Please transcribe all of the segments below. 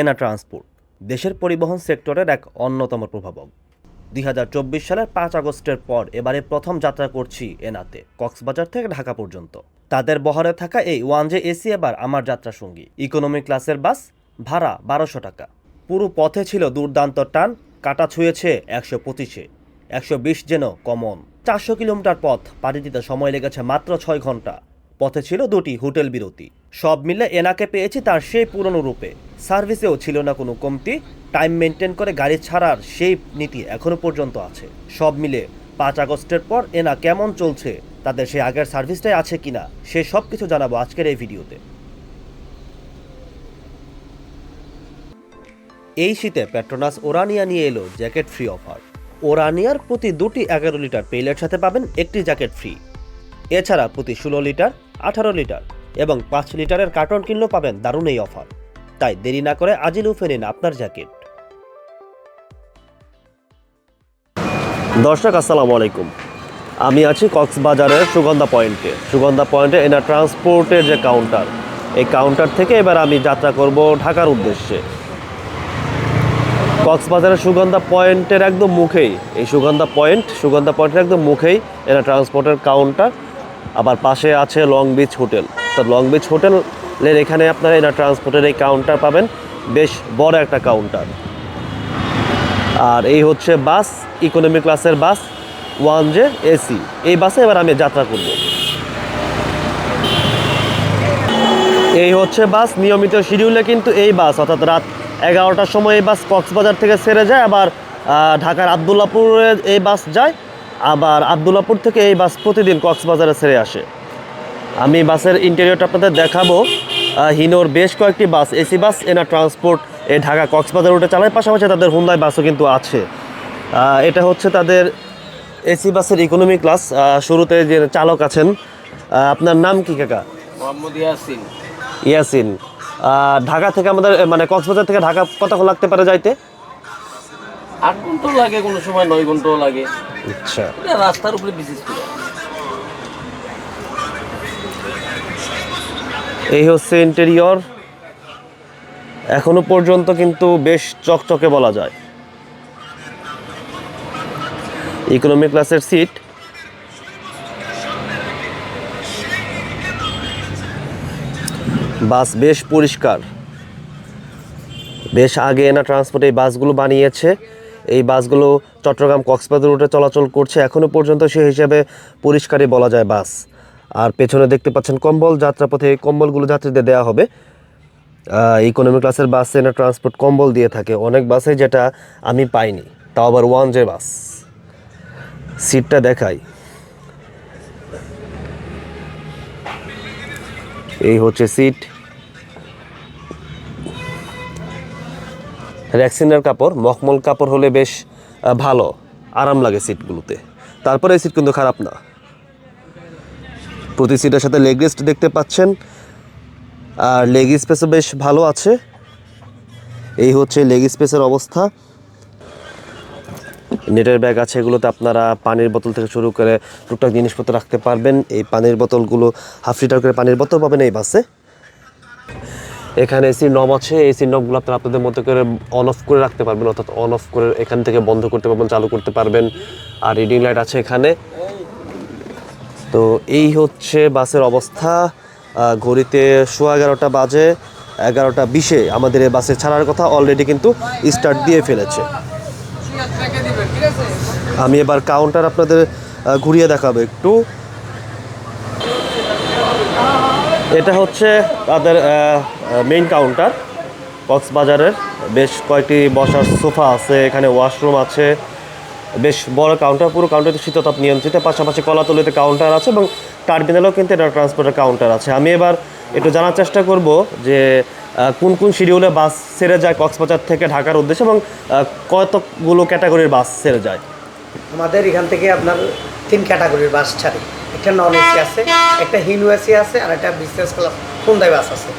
এনা transport, দেশের পরিবহন সেক্টরের এক অন্যতম প্রভাবক। দুই হাজার চব্বিশ সালের পাঁচ আগস্টের পর এবারে প্রথম যাত্রা করছি এনাতে, কক্সবাজার থেকে ঢাকা পর্যন্ত। তাদের বহরে থাকা এই ওয়ান জে এসি এবার আমার যাত্রা সঙ্গী ইকোনমি ক্লাসের বাস, ভাড়া বারোশো টাকা। পুরো পথে ছিল দুর্দান্ত টান, কাটা ছুঁয়েছে একশো পঁচিশে। একশো বিশ যেন কমন। চারশো কিলোমিটার পথ, পাড়ি দিতে সময় লেগেছে মাত্র ছয় ঘণ্টা। পথে ছিল দুটি হোটেল বিরতি। সব মিলে এনাকে পেয়েছি তার সেই পুরনো রূপে। সার্ভিসেও ছিল না কোনো কমতি। টাইম মেনটেন করে গাড়ি ছাড়ার সেই নীতি এখনও পর্যন্ত আছে। সব মিলে পাঁচ আগস্টের পর এনা কেমন চলছে, তাদের সেই আগের সার্ভিসটাই আছে কিনা, সে সব কিছু জানাব আজকের এই ভিডিওতে। এই শীতে পেট্রোনাস ওরানিয়া নিয়ে এলো জ্যাকেট ফ্রি অফার। ওরানিয়ার প্রতি দুটি এগারো লিটার পেইলের সাথে পাবেন একটি জ্যাকেট ফ্রি। এছাড়া প্রতি ষোলো লিটার আঠারো লিটার এবং পাঁচ লিটারের কার্টন কিনলেও পাবেন দারুণ এই অফার। তাই দেরি না করে আজই লুফে নিন আপনার জ্যাকেট। দর্শক, আসসালামু আলাইকুম। আমি আছি কক্সবাজারের সুগন্ধা পয়েন্টে। সুগন্ধা পয়েন্টে এনা ট্রান্সপোর্টের যে কাউন্টার, এই কাউন্টার থেকে এবার আমি যাত্রা করব ঢাকার উদ্দেশ্যে। কক্সবাজারের সুগন্ধা পয়েন্টের একদম মুখেই, এই সুগন্ধা পয়েন্ট, সুগন্ধা পয়েন্টের একদম মুখেই এরা ট্রান্সপোর্টের কাউন্টার আবার পাশে আছে লং বিচ হোটেল তো লং বিচ হোটেলের এখানে আপনারা এরা ট্রান্সপোর্টের এই কাউন্টার পাবেন। বেশ বড় একটা কাউন্টার আর এই হচ্ছে বাস ইকোনমি ক্লাসের বাস ওয়ান জে এসি এই বাসে এবার আমি যাত্রা করব। এই হচ্ছে বাস, নিয়মিত শিডিউলে কিন্তু এই বাস, অর্থাৎ রাত এগারোটার সময় এই বাস কক্সবাজার থেকে সেরে যায়, আবার ঢাকার আবদুল্লাপুরে এই বাস যায়। আবার আবদুল্লাপুর থেকে এই বাস প্রতিদিন কক্সবাজারে ছেড়ে আসে। আমি বাসের ইন্টেরিয়রটা আপনাদের দেখাবো। হিনোর বেশ কয়েকটি bus AC bus Ena transport এই ঢাকা কক্সবাজার রুটে চালায়। পাশাপাশি তাদের হুন্দাই বাসও কিন্তু আছে। এটা হচ্ছে তাদের এসি বাসের ইকোনমি ক্লাস শুরুতে যে চালক আছেন আপনার নাম কি কাকা? মোহাম্মদ ইয়াসিন। ইয়াসিন। ঢাকা থেকে আমাদের মানে কক্সবাজার থেকে ঢাকা কতক্ষণ লাগতে পারে যাইতে? আট ঘন্টাও লাগে কোনো সময় নয় ঘন্টাও লাগে। আচ্ছা। এটা রাস্তার উপরে বিশেষ করে। এই হচ্ছে ইন্টেরিয়র এখনও পর্যন্ত কিন্তু বেশ চকচকে বলা যায়। ইকোনমি ক্লাসের সিট বাস বেশ পরিষ্কার। বেশ আগে এনা ট্রান্সপোর্ট এই বাসগুলো বানিয়েছে। এই বাসগুলো চট্টগ্রাম কক্সবাজার রুটে চলাচল করছে। এখনও পর্যন্ত সে হিসাবে পরিষ্কারই বলা যায় বাস। আর পেছনে দেখতে পাচ্ছেন কম্বল, যাত্রাপথে কম্বলগুলো যাত্রীদের দেওয়া হবে। ইকোনমি ক্লাসের বাসে না ট্রান্সপোর্ট কম্বল দিয়ে থাকে। অনেক বাসে যেটা আমি পাইনি, তাও আবার ওয়ান জে বাস। সিটটা দেখাই। এই হচ্ছে সিট। র্যাক্সিনের কাপড়, মখমল কাপড় হলে বেশ ভালো, আরাম লাগে সিটগুলোতে। তারপরে সিট কিন্তু খারাপ না। প্রতি সিটের সাথে লেগ রেস্ট দেখতে পাচ্ছেন। আর লেগ স্পেসও বেশ ভালো আছে। এই হচ্ছে লেগ স্পেসের অবস্থা। নেটের ব্যাগ আছে, এগুলোতে আপনারা পানির বোতল থেকে শুরু করে টুকটাক জিনিসপত্র রাখতে পারবেন। এই পানির বোতলগুলো হাফ লিটার করে পানির বোতল পাবেন এই বাসে। এখানে এসি নব আছে এসি নবগুলো আপনারা আপনাদের মতো করে অন অফ করে রাখতে পারবেন, অর্থাৎ অন অফ করে এখান থেকে বন্ধ করতে পারবেন, চালু করতে পারবেন। আর রিডিং লাইট আছে এখানে। তো এই হচ্ছে বাসের অবস্থা। ঘড়িতে সোয়া এগারোটা বাজে, এগারোটা বিশে আমাদের বাসে ছাড়ার কথা অলরেডি কিন্তু স্টার্ট দিয়ে ফেলেছে। আমি এবার কাউন্টার আপনাদের ঘুরিয়ে দেখাবো একটু। এটা হচ্ছে তাদের মেইন কাউন্টার কক্সবাজারের। বেশ কয়েকটি বসার সোফা আছে, এখানে ওয়াশরুম আছে। বেশ বড় কাউন্টার পুরো কাউন্টারটি শীততাপ নিয়ন্ত্রিত। পাশাপাশি কলাতলিতে কাউন্টার আছে এবং টার্মিনালেও কিন্তু এটা ট্রান্সপোর্টের কাউন্টার আছে। আমি এবার একটু জানার চেষ্টা করব যে কোন কোন শিডিউলে বাস ছেড়ে যায় কক্সবাজার থেকে ঢাকার উদ্দেশ্যে এবং কতগুলো ক্যাটাগরির বাস ছেড়ে যায়? আমাদের এখান থেকে আপনার তিন ক্যাটাগরির বাস ছাড়ে। একটা নন এসি আছে, একটা হিনু এসি আছে, আর একটা বিজনেস ক্লাস হুন্দাই বাস আছে।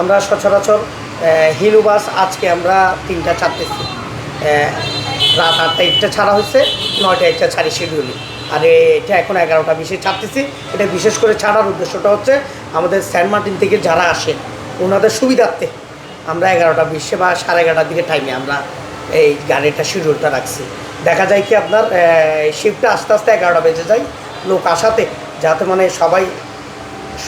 আমরা সচরাচর হিনু বাস আজকে আমরা তিনটা ছাড়তেছি। রাত আটটা একটা ছাড়া হয়েছে, নয়টা একটা ছাড়ি শিডিউলি আর এটা এখন এগারোটা বিশে ছাড়তেছি। এটা বিশেষ করে ছাড়ার উদ্দেশ্যটা হচ্ছে, আমাদের সেন্ট মার্টিন থেকে যারা আসে, ওনাদের সুবিধার্থে আমরা এগারোটা বিশে বা সাড়ে এগারোটার দিকে টাইমে আমরা এই গাড়িটা শিডিউলটা রাখছি। দেখা যায় কি আপনার শিফটটা আস্তে আস্তে এগারোটা বেজে যায়। লোক আসাতে যাতে মানে সবাই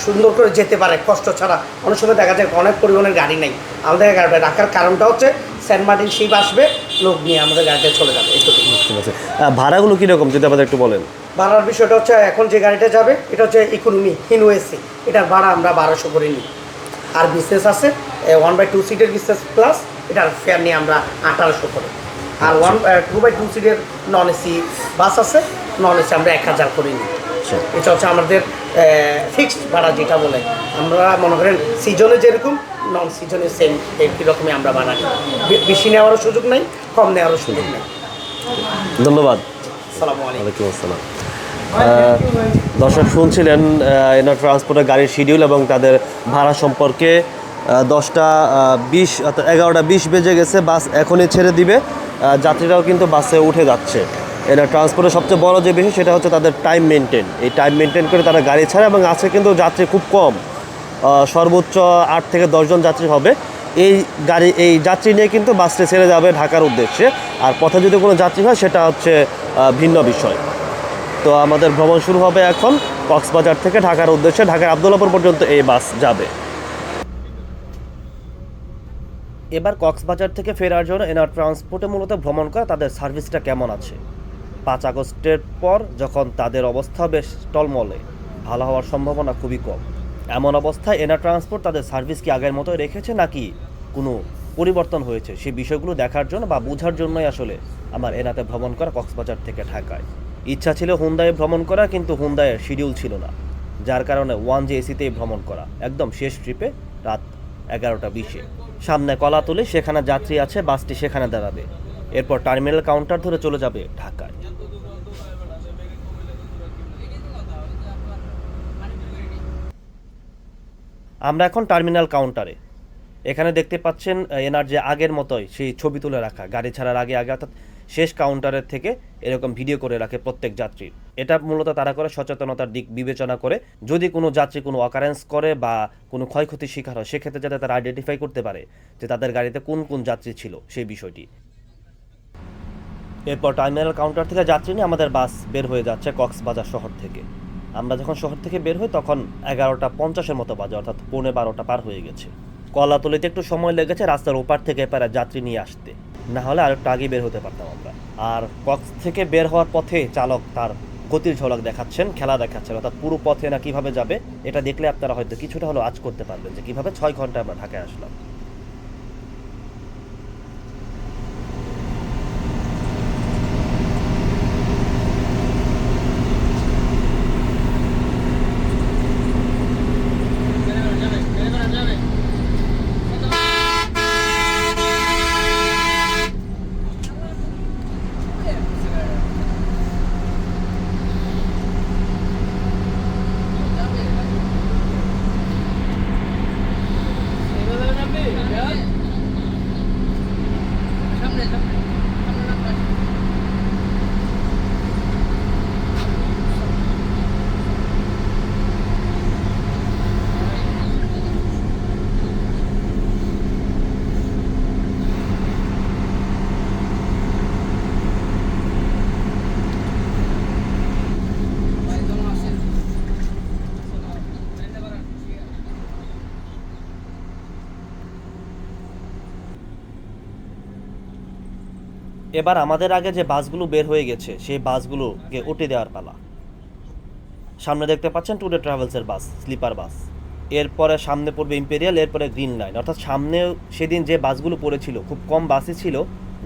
সুন্দর করে যেতে পারে কষ্ট ছাড়া। অনেক সময় দেখা যায় অনেক পরিমাণের গাড়ি নেই। আমাদের গাড়িটা রাখার কারণটা হচ্ছে সেন্ট মার্টিন শিপ আসবে লোক নিয়ে আমাদের গাড়িতে চলে যাবে এইটুকু ভাড়াগুলো কীরকম যদি আমাদের একটু বলেন? ভাড়ার বিষয়টা হচ্ছে এখন যে গাড়িটা যাবে এটা হচ্ছে ইকোনমি হিনো এসি এটার ভাড়া আমরা বারোশো করে নিই। আর বিজনেস আছে ওয়ান বাই টু সিটের বিজনেস প্লাস এটার ফেয়ার নিয়ে আমরা আঠারোশো করে। আর ওয়ান টু বাই টু সিটের নন এসি বাস আছে নন এসি আমরা এক হাজার করে নিই। আচ্ছা। এটা হচ্ছে আমাদের ফিক্সড ভাড়া যেটা বলে। আমরা মনে করেন সিজনে যেরকম নন সিজনে সেম একই রকমই আমরা বানাই বেশি নেওয়ারও সুযোগ নেই কম নেওয়ারও সুযোগ নেই। ধন্যবাদ। আলাইকুম। আসসালাম। দর্শক শুনছিলেন এনার ট্রান্সপোর্টের গাড়ির শিডিউল এবং তাদের ভাড়া সম্পর্কে দশটা বিশ অর্থাৎ এগারোটা বিশ বেজে গেছে বাস এখনই ছেড়ে দিবে। যাত্রীরাও কিন্তু বাসে উঠে যাচ্ছে। এনার ট্রান্সপোর্টের সবচেয়ে বড় যে বিষয়, সেটা হচ্ছে তাদের টাইম মেনটেন এই টাইম মেনটেন করে তারা গাড়ি ছাড়ে এবং আজকে কিন্তু যাত্রী খুব কম। সর্বোচ্চ আট থেকে দশজন যাত্রী হবে। এই গাড়ি, এই যাত্রী নিয়ে কিন্তু বাসটি ছেড়ে যাবে ঢাকার উদ্দেশ্যে। আর পথে যদি কোনো যাত্রী হয়, সেটা হচ্ছে ভিন্ন বিষয়। তো আমাদের ভ্রমণ শুরু হবে এখন কক্সবাজার থেকে ঢাকার উদ্দেশ্যে। ঢাকার আবদুল্লাপুর পর্যন্ত এই বাস যাবে। এবার কক্সবাজার থেকে ফেরার জন্য এনার ট্রান্সপোর্টে মূলত ভ্রমণ করা তাদের সার্ভিসটা কেমন আছে? পাঁচ আগস্টের পর যখন তাদের অবস্থা বেশ টলমলে, ভালো হওয়ার সম্ভাবনা খুবই কম। এমন অবস্থায় এনার ট্রান্সপোর্ট তাদের সার্ভিস কি আগের মতোই রেখেছে নাকি কোনো পরিবর্তন হয়েছে? সেই বিষয়গুলো দেখার জন্য বা বোঝার জন্যই আসলে আমার এনাতে ভ্রমণ করা কক্সবাজার থেকে ঢাকায়। ইচ্ছা ছিল হুন্দায় ভ্রমণ করা, কিন্তু হুন্দায়ের শিডিউল ছিল না। যার কারণে ওয়ান জে এসিতেই ভ্রমণ করা। একদম শেষ ট্রিপে রাত এগারোটা বিশে। সামনে কলা তুলে সেখানে যাত্রী আছে, বাসটি সেখানে দাঁড়াবে। এরপর টার্মিনাল কাউন্টার ধরে চলে যাবে ঢাকায়। আমরা এখন টার্মিনাল কাউন্টারে। এখানে দেখতে পাচ্ছেন এনার যে আগের মতোই সেই ছবি তুলে রাখা, গাড়ি ছাড়ার আগে আগে, অর্থাৎ শেষ কাউন্টারের থেকে এরকম ভিডিও করে রাখে প্রত্যেক যাত্রীর এটা মূলত তারা করে সচেতনতার দিক বিবেচনা করে। যদি কোনো যাত্রী কোনো অকারেন্স করে বা কোনো ক্ষয়ক্ষতির শিকার হয়, সেক্ষেত্রে যাতে তারা আইডেন্টিফাই করতে পারে যে তাদের গাড়িতে কোন কোন যাত্রী ছিল সেই বিষয়টি। এরপর টার্মিনাল কাউন্টার থেকে যাত্রী নিয়ে আমাদের বাস বের হয়ে যাচ্ছে কক্সবাজার শহর থেকে। আমরা যখন শহর থেকে বের হই, তখন এগারোটা পঞ্চাশের মতো বাজে, অর্থাৎ পৌনে বারোটা পার হয়ে গেছে। কলাতলিতে একটু সময় লেগেছে রাস্তার ওপার থেকে এপারে যাত্রী নিয়ে আসতে। না হলে আরেকটু আগে বের হতে পারতাম আমরা। আর কক্স থেকে বের হওয়ার পথে চালক তার গতির ঝলক দেখাচ্ছেন, খেলা দেখাচ্ছেন, অর্থাৎ পুরো পথে না কীভাবে যাবে, এটা দেখলে আপনারা হয়তো কিছুটা হলেও আজ করতে পারবেন যে কীভাবে ছয় ঘণ্টা আমরা ঢাকায় আসলাম। এবার আমাদের আগে যে বাসগুলো বের হয়ে গেছে, সেই বাসগুলোকে উঠে দেওয়ার পালা। সামনে দেখতে পাচ্ছেন টুডে ট্রাভেলসের বাস, স্লিপার বাস। এরপরে সামনে পড়বে ইম্পেরিয়াল এরপরে গ্রিন লাইন অর্থাৎ সামনে সেদিন যে বাসগুলো পড়েছিল, খুব কম বাসই ছিল,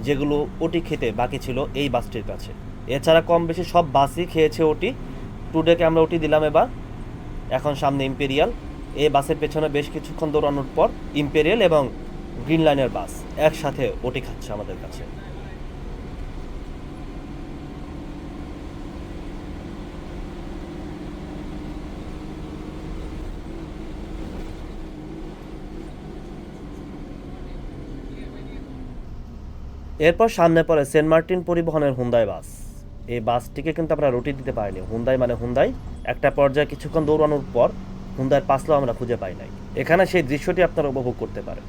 যেগুলো ওটি খেতে বাকি ছিল এই বাসটির কাছে। এছাড়া কম বেশি সব বাসই খেয়েছে ওটি। টুডেকে আমরা ওটি দিলাম এবার। এখন সামনে ইম্পেরিয়াল এই বাসের পেছনে বেশ কিছুক্ষণ দৌড়ানোর পর ইম্পেরিয়াল এবং গ্রিন লাইনের বাস একসাথে ওটি খাচ্ছে আমাদের কাছে। এরপর সামনে পড়ে সেন্ট মার্টিন পরিবহনের হুন্দাই বাস। এই বাসটিকে কিন্তু আমরা রুটি দিতে পারিনি। হুন্দাই মানে হুন্দাই। একটা পর্যায়ে কিছুক্ষণ দৌড়ানোর পর হুন্দাইয়ের পাসলাও আমরা খুঁজে পাই নাই। এখানে সেই দৃশ্যটি আপনারা উপভোগ করতে পারেন।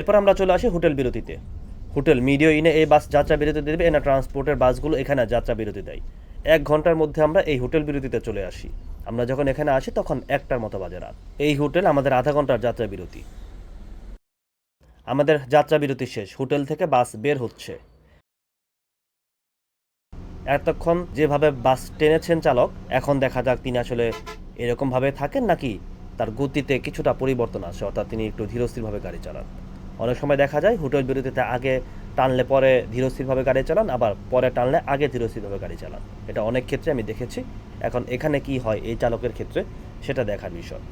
এরপর আমরা চলে আসি হোটেল বিরতিতে। হোটেল মিডিও ইনে এই বাস যাত্রা বিরতি দেবে, এনা ট্রান্সপোর্টের বাসগুলো এখানে যাত্রা বিরতি দেয়। এক ঘণ্টার মধ্যে আমরা এই হোটেল বিরতিতে চলে আসি। আমরা যখন এখানে আসি, তখন একটার মতো বাজে রাত। এই হোটেল আমাদের আধা ঘণ্টার যাত্রা বিরতি। আমাদের যাত্রা বিরতি শেষ। হোটেল থেকে বাস বের হচ্ছে। এতক্ষণ যেভাবে বাস টেনেছেন চালক, এখন দেখা যাক তিনি আসলে এরকমভাবে থাকেন নাকি তার গতিতে কিছুটা পরিবর্তন আসে, অর্থাৎ তিনি একটু ধীরস্থিরভাবে গাড়ি চালান। অনেক সময় দেখা যায় হোটেল বিরতিতে আগে টানলে পরে ধীরস্থিরভাবে গাড়ি চালান, আবার পরে টানলে আগে ধীরস্থিরভাবে গাড়ি চালান। এটা অনেক ক্ষেত্রে আমি দেখেছি। এখন এখানে কি হয়, এই চালকের ক্ষেত্রে সেটা দেখার বিষয়।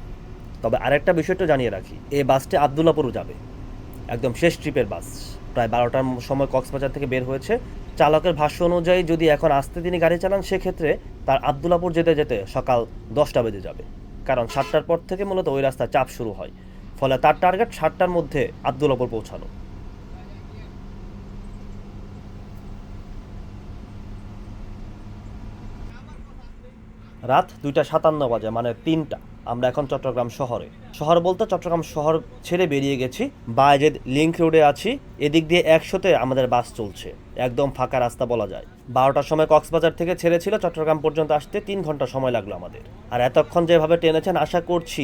তবে আরেকটা বিষয়টা জানিয়ে রাখি, এই বাসটি আবদুল্লাপুরও যাবে। একদম শেষ ট্রিপের বাস। প্রায় বারোটার সময় কক্সবাজার থেকে বের হয়েছে। চালকের ভাষ্য অনুযায়ী যদি এখন আসতে তিনি গাড়ি চালান, সেক্ষেত্রে তার আবদুল্লাপুর যেতে যেতে সকাল দশটা বেজে যাবে। কারণ সাতটার পর থেকে মূলত ওই রাস্তায় চাপ শুরু হয়। ফলে তার টার্গেট সাতটার মধ্যে আবদুল্লাপুর পৌঁছানো রাত দুইটা সাতান্ন বাজে মানে তিনটা। আমরা এখন চট্টগ্রাম শহরে। শহর বলতে চট্টগ্রাম শহর ছেড়ে বেরিয়ে গেছি। বাজেদ লিংক রোডে আছি। এদিক দিয়ে একশোতে আমাদের বাস চলছে। একদম ফাঁকা রাস্তা বলা যায়। বারোটার সময় কক্সবাজার থেকে ছেড়েছিল। চট্টগ্রাম পর্যন্ত আসতে তিন ঘণ্টা সময় লাগল আমাদের। আর এতক্ষণ যেভাবে টেনেছেন, আশা করছি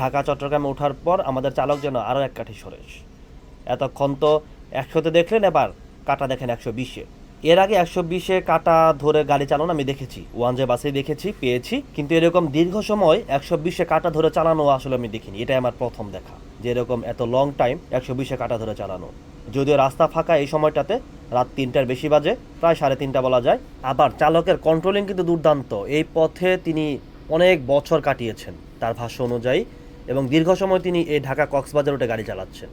ঢাকা, চট্টগ্রামে ওঠার পর আমাদের চালক যেন আরও এক কাঠি সরেস এতক্ষণ তো একশোতে দেখলেন, এবার কাটা দেখেন একশো বিশে। এর আগে একশো বিশে কাটা ধরে গাড়ি চালানো আমি দেখেছি, ওয়ান জে বাসে দেখেছি, পেয়েছি। কিন্তু এরকম দীর্ঘ সময় একশো বিশে কাটা ধরে চালানো আসলে আমি দেখিনি, এটাই আমার প্রথম দেখা। যে এরকম এত লং টাইম একশো বিশে কাটা ধরে চালানো। যদিও রাস্তা ফাঁকা এই সময়টাতে, রাত তিনটার বেশি বাজে, প্রায় সাড়ে তিনটা বলা যায়। আবার চালকের কন্ট্রোলিং কিন্তু দুর্দান্ত। এই পথে তিনি অনেক বছর কাটিয়েছেন। তার ভাষ্য অনুযায়ী এবং দীর্ঘ সময় তিনি এই ঢাকা কক্সবাজার রুটে গাড়ি চালাচ্ছেন।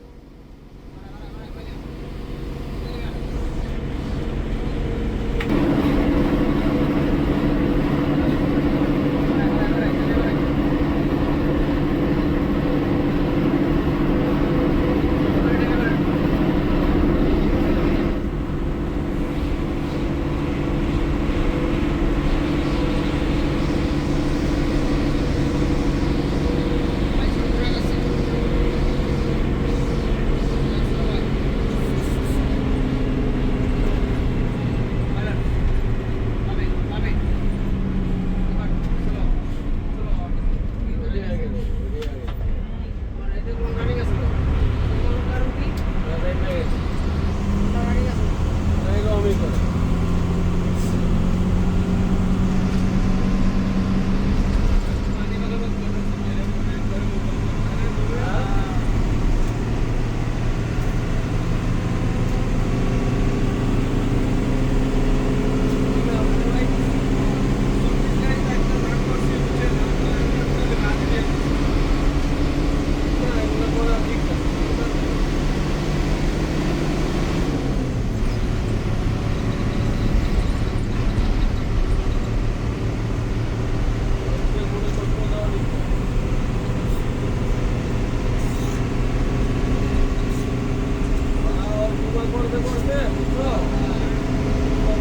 করতে করতে বুঝছ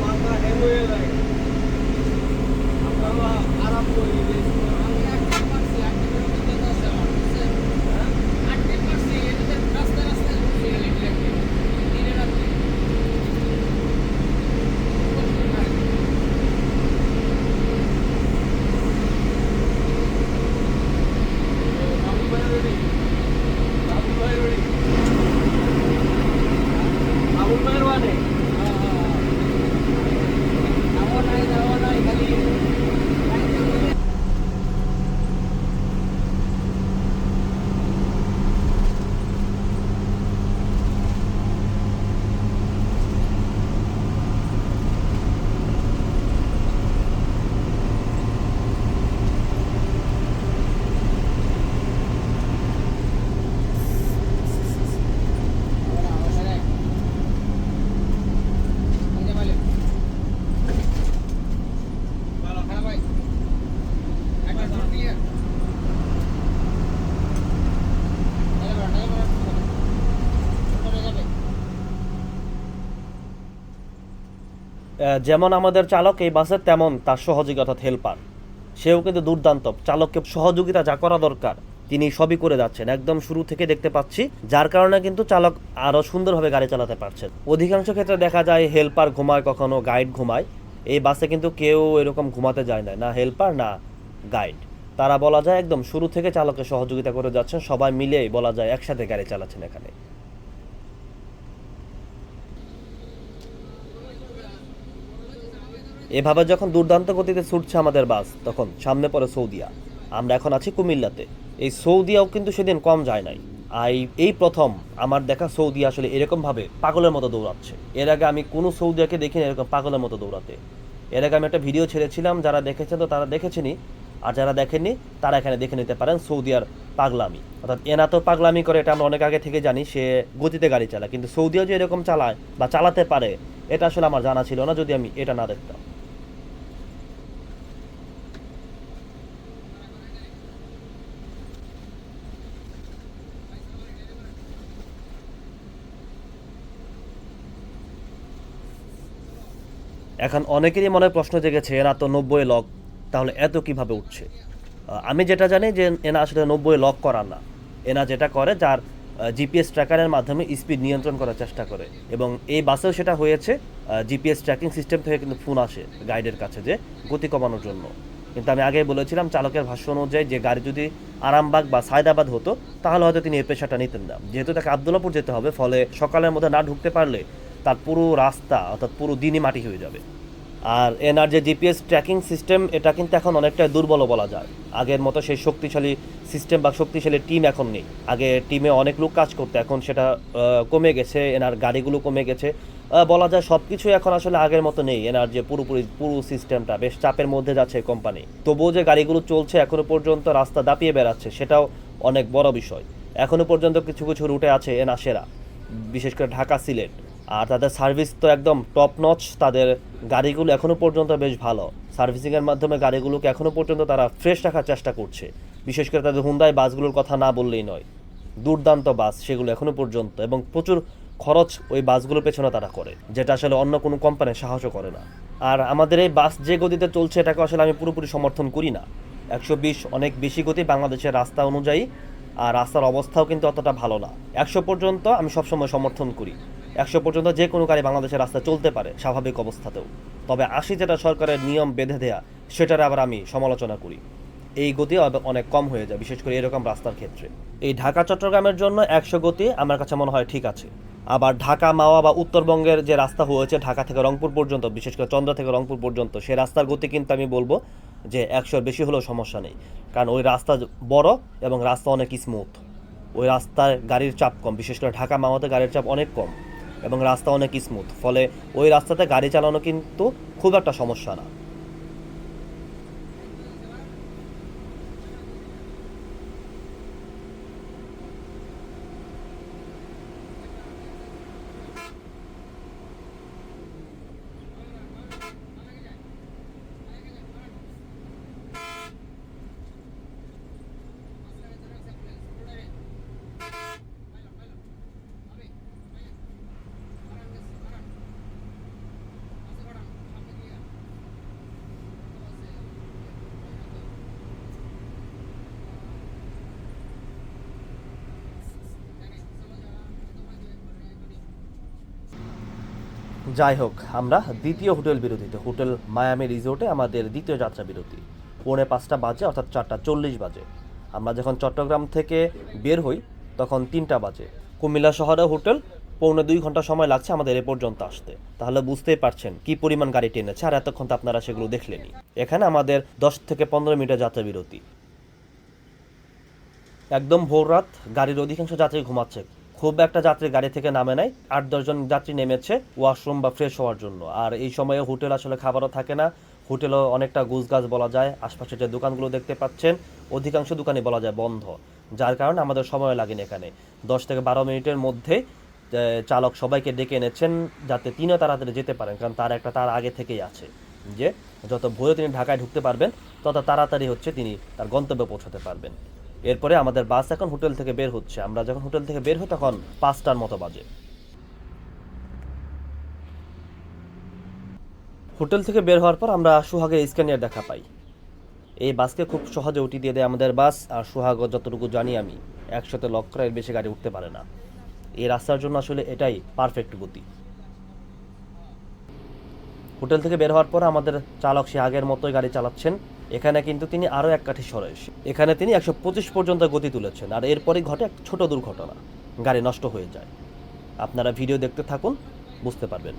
মাথা হেম হয়ে লাগে আমরা আরাম করি। যেমন আমাদের চালক এই বাসের তেমন তার সহযোগী অর্থাৎ হেল্পার। সেও কিন্তু দুর্দান্ত। চালককে সহযোগিতা যা করা দরকার, তিনি সবই করে যাচ্ছেন। একদম শুরু থেকে দেখতে পাচ্ছি, যার কারণে কিন্তু চালক আরও সুন্দরভাবে গাড়ি চালাতে পারছেন। অধিকাংশ ক্ষেত্রে দেখা যায় হেল্পার ঘুমায় কখনো, গাইড ঘুমায়। এই বাসে কিন্তু কেউ এরকম ঘুমাতে যায় না না হেল্পার, না গাইড। তারা বলা যায় একদম শুরু থেকে চালকের সহযোগিতা করে যাচ্ছেন। সবাই মিলেই বলা যায় একসাথে গাড়ি চালাচ্ছেন এখানে। এভাবে যখন দুর্দান্ত গতিতে ছুটছে আমাদের বাস, তখন সামনে পড়ে সৌদিয়া। আমরা এখন আছি কুমিল্লাতে। এই সৌদিয়াও কিন্তু সেদিন কম যায় নাই। আই এই প্রথম আমার দেখা সৌদি আসলে এরকমভাবে পাগলের মতো দৌড়াচ্ছে। এর আগে আমি কোনো সৌদিয়াকে দেখিনি এরকম পাগলের মতো দৌড়াতে। এর আগে আমি একটা ভিডিও ছেড়েছিলাম, যারা দেখেছেন তো তারা দেখেছেনি আর যারা দেখেননি, তারা এখানে দেখে নিতে পারেন সৌদিয়ার পাগলামি। অর্থাৎ এনা তো পাগলামি করে এটা আমরা অনেক আগে থেকে জানি, সে গতিতে গাড়ি চালায়। কিন্তু সৌদিয়া যে এরকম চালায় বা চালাতে পারে, এটা আসলে আমার জানা ছিল না, যদি আমি এটা না দেখতাম। এখন অনেকেরই মনে প্রশ্ন জেগেছে, এরা তো নব্বই লক, তাহলে এত কীভাবে উঠছে? আমি যেটা জানি যে এনা আসলে নব্বই লক করা না। এনা যেটা করে, যার জিপিএস ট্র্যাকারের মাধ্যমে স্পিড নিয়ন্ত্রণ করার চেষ্টা করে। এবং এই বাসেও সেটা হয়েছে জিপিএস ট্র্যাকিং সিস্টেম থেকে কিন্তু ফোন আসে গাইডের কাছে যে গতি কমানোর জন্য। কিন্তু আমি আগেই বলেছিলাম, চালকের ভাষ্য অনুযায়ী যে গাড়ি যদি আরামবাগ বা সায়দাবাদ হতো, তাহলে হয়তো তিনি এই পেশাটা নিতেন না। যেহেতু তাকে আবদুল্লাপুর যেতে হবে, ফলে সকালের মধ্যে না ঢুকতে পারলে তার পুরো রাস্তা, অর্থাৎ পুরো দিনই মাটি হয়ে যাবে। আর এনার যে জিপিএস ট্র্যাকিং সিস্টেম এটা কিন্তু এখন অনেকটাই দুর্বল বলা যায়। আগের মতো সেই শক্তিশালী সিস্টেম বা শক্তিশালী টিম এখন নেই। আগে টিমে অনেক লোক কাজ করতো, এখন সেটা কমে গেছে, এনার গাড়িগুলো কমে গেছে। বলা যায় সব কিছুই এখন আসলে আগের মতো নেই। এনার যে পুরোপুরি, পুরো সিস্টেমটা বেশ চাপের মধ্যে যাচ্ছে কোম্পানি তবুও যে গাড়িগুলো চলছে এখনও পর্যন্ত রাস্তা দাপিয়ে বেড়াচ্ছে, সেটাও অনেক বড় বিষয়। এখনও পর্যন্ত কিছু কিছু রুটে আছে এনা সেরা। বিশেষ করে ঢাকা সিলেট। আর তাদের সার্ভিস তো একদম টপ নচ তাদের গাড়িগুলো এখনও পর্যন্ত বেশ ভালো। সার্ভিসিংয়ের মাধ্যমে গাড়িগুলোকে এখনও পর্যন্ত তারা ফ্রেশ রাখার চেষ্টা করছে। বিশেষ করে তাদের হুন্দাই বাসগুলোর কথা না বললেই নয়। দুর্দান্ত বাস সেগুলো এখনও পর্যন্ত এবং প্রচুর খরচ ওই বাসগুলোর পেছনে তারা করে, যেটা আসলে অন্য কোনো কোম্পানি সাহসও করে না। আর আমাদের এই বাস যে গতিতে চলছে, এটাকে আসলে আমি পুরোপুরি সমর্থন করি না। একশো বিশ অনেক বেশি গতি বাংলাদেশের রাস্তা অনুযায়ী, আর রাস্তার অবস্থাও কিন্তু অতটা ভালো না। একশো পর্যন্ত আমি সবসময় সমর্থন করি। একশো পর্যন্ত যে কোনো গাড়ি বাংলাদেশের রাস্তায় চলতে পারে স্বাভাবিক অবস্থাতেও। তবে আশি যেটা সরকারের নিয়ম বেঁধে দেয়া, সেটার আবার আমি সমালোচনা করি। এই গতি অনেক কম হয়ে যায়, বিশেষ করে এরকম রাস্তার ক্ষেত্রে। এই ঢাকা, চট্টগ্রামের জন্য একশো গতি আমার কাছে মনে হয় ঠিক আছে। আবার ঢাকা, মাওয়া বা উত্তরবঙ্গের যে রাস্তা হয়েছে, ঢাকা থেকে রংপুর পর্যন্ত, বিশেষ করে চন্দ্রা থেকে রংপুর পর্যন্ত সেই রাস্তার গতি কিন্তু আমি বলব যে একশোর বেশি হলেও সমস্যা নেই। কারণ ওই রাস্তা বড় এবং রাস্তা অনেক স্মুথ ওই রাস্তায় গাড়ির চাপ কম, বিশেষ করে ঢাকা, মাওয়াতে গাড়ির চাপ অনেক কম। এবং রাস্তা অনেক স্মুথ ফলে ওই রাস্তাতে গাড়ি চালানো কিন্তু খুব একটা সমস্যা না। যাই হোক, আমরা দ্বিতীয় হোটেল বিরতিতে। হোটেল মায়ামি রিসোর্টে আমাদের দ্বিতীয় যাত্রা বিরতি। পৌনে পাঁচটা বাজে, অর্থাৎ চারটা চল্লিশ বাজে। আমরা যখন চট্টগ্রাম থেকে বের হই, তখন তিনটা বাজে। কুমিল্লা শহরে হোটেল, পৌনে দুই ঘণ্টা সময় লাগছে আমাদের এ পর্যন্ত আসতে। তাহলে বুঝতেই পারছেন কি পরিমাণ গাড়ি টেনেছে, আর এতক্ষণ তো আপনারা সেগুলো দেখলেনি এখানে আমাদের দশ থেকে পনেরো মিনিটের যাত্রা বিরতি। একদম ভোর রাত, গাড়ির অধিকাংশ যাত্রী ঘুমাচ্ছে। খুব একটা যাত্রী গাড়ি থেকে নামে নাই। আট দশজন যাত্রী নেমেছে ওয়াশরুম বা ফ্রেশ হওয়ার জন্য। আর এই সময়ে হোটেল আসলে খাবারও থাকে না। হোটেলও অনেকটা গুজগাছ বলা যায়। আশপাশে যে দোকানগুলো দেখতে পাচ্ছেন, অধিকাংশ দোকানই বলা যায় বন্ধ। যার কারণে আমাদের সময় লাগেনি এখানে। দশ থেকে বারো মিনিটের মধ্যে চালক সবাইকে ডেকে এনেছেন যাতে তিনিও তাড়াতাড়ি যেতে পারেন, কারণ তার একটা তার আগে থেকেই আছে যে, যত ভোরে তিনি ঢাকায় ঢুকতে পারবেন, তত তাড়াতাড়ি হচ্ছে তিনি তার গন্তব্যে পৌঁছাতে পারবেন। এরপরে আমাদের বাস এখন হোটেল থেকে বের হচ্ছে। আমরা যখন হোটেল থেকে বের হই তখন পাঁচটার মতো বাজে। হোটেল থেকে বের হওয়ার পর আমরা সুহাগের স্ক্যানিয়ার দেখা পাই। এই বাসকে খুব সহজে উঠিয়ে দিয়ে দেয় আমাদের বাস, আর সোহাগ যতটুকু জানি আমি, একসাথে লক করা এর বেশি গাড়ি উঠতে পারে না। এই রাস্তার জন্য আসলে এটাই পারফেক্ট গতি। হোটেল থেকে বের হওয়ার পর আমাদের চালক সে আগের মতোই গাড়ি চালাচ্ছেন। এখানে কিন্তু তিনি আরও এক কাঠি সরে এসে এখানে তিনি একশো পঁচিশ পর্যন্ত গতি তুলেছেন, আর এরপরে ঘটে এক ছোট দুর্ঘটনা। গাড়ি নষ্ট হয়ে যায়। আপনারা ভিডিও দেখতে থাকুন, বুঝতে পারবেন।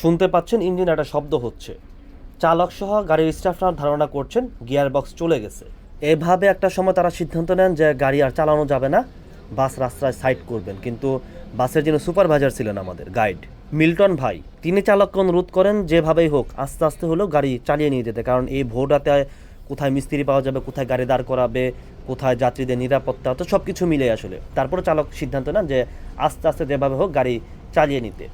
শুনতে পাচ্ছেন ইঞ্জিন একটা শব্দ হচ্ছে। চালক সহ গাড়ির স্টাফরা ধারণা করছেন গিয়ার বক্স চলে গেছে। এভাবে একটা সময় তারা সিদ্ধান্ত নেন যে গাড়ি আর চালানো যাবে না, বাস রাস্তায় সাইড করবেন। কিন্তু বাসের যিনি সুপারভাইজার ছিলেন আমাদের গাইড মিল্টন ভাই, তিনি চালককে অনুরোধ করেন যেভাবেই হোক, আস্তে আস্তে হলেও গাড়ি চালিয়ে নিয়ে যেতে। কারণ এই ভোররাতে কোথায় মিস্ত্রি পাওয়া যাবে, কোথায় গাড়ি দাঁড় করাবে, কোথায় যাত্রীদের নিরাপত্তা, তো সব কিছু মিলে আসলে। তারপরে চালক সিদ্ধান্ত নেন যে আস্তে আস্তে যেভাবে হোক গাড়ি চালিয়ে নিতে।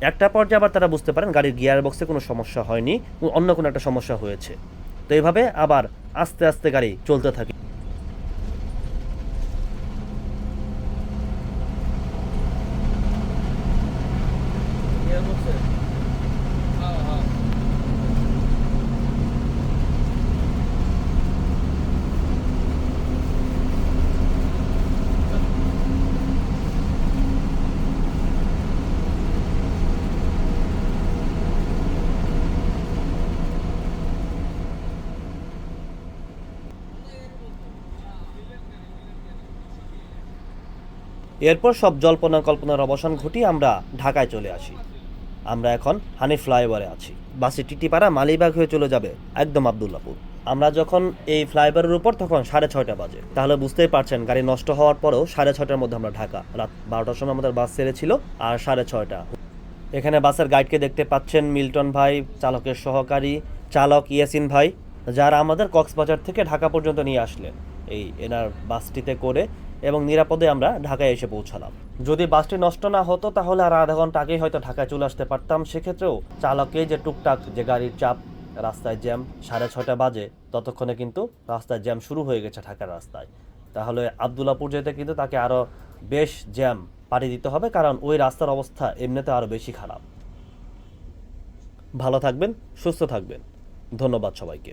একটা পর্যায়ে আবার তারা বুঝতে পারেন গাড়ির গিয়ার বক্সে কোনো সমস্যা হয়নি, অন্য কোনো একটা সমস্যা হয়েছে। তো এইভাবে আবার আস্তে আস্তে গাড়ি চলতে থাকে। এরপর সব জল্পনা কল্পনার অবসান ঘটিয়ে আমরা ঢাকায় চলে আসি। আমরা এখন হানি ফ্লাইওভারে আছি। বাসে টিটিপাড়া মালিবাগ হয়ে চলে যাবে একদম আবদুল্লাপুর। আমরা যখন এই ফ্লাইওভারের উপর, তখন সাড়ে ছয়টা বাজে। তাহলে বুঝতেই পারছেন, গাড়ি নষ্ট হওয়ার পরেও সাড়ে ছয়টার মধ্যে আমরা ঢাকা। রাত বারোটার সময় আমাদের বাস ছেড়েছিল আর সাড়ে ছয়টা। এখানে বাসের গাইডকে দেখতে পাচ্ছেন মিল্টন ভাই, চালকের সহকারী, চালক ইয়াসিন ভাই, যারা আমাদের কক্সবাজার থেকে ঢাকা পর্যন্ত নিয়ে আসলেন। এই এনার বাসটিতে করে এবং নিরাপদে আমরা ঢাকায় এসে পৌঁছালাম। যদি বাসটি নষ্ট না হতো, তাহলে আর আধা ঘণ্টা আগেই হয়তো ঢাকায় চলে আসতে পারতাম। সেক্ষেত্রেও চালকে যে টুকটাক যে গাড়ির চাপ, রাস্তায় জ্যাম, সাড়ে ছটা বাজে, ততক্ষণে কিন্তু রাস্তায় জ্যাম শুরু হয়ে গেছে ঢাকার রাস্তায়। তাহলে আবদুল্লাপুর যেতে কিন্তু তাকে আরও বেশ জ্যাম পাড়ি দিতে হবে, কারণ ওই রাস্তার অবস্থা এমনিতে আরও বেশি খারাপ। ভালো থাকবেন, সুস্থ থাকবেন। ধন্যবাদ সবাইকে।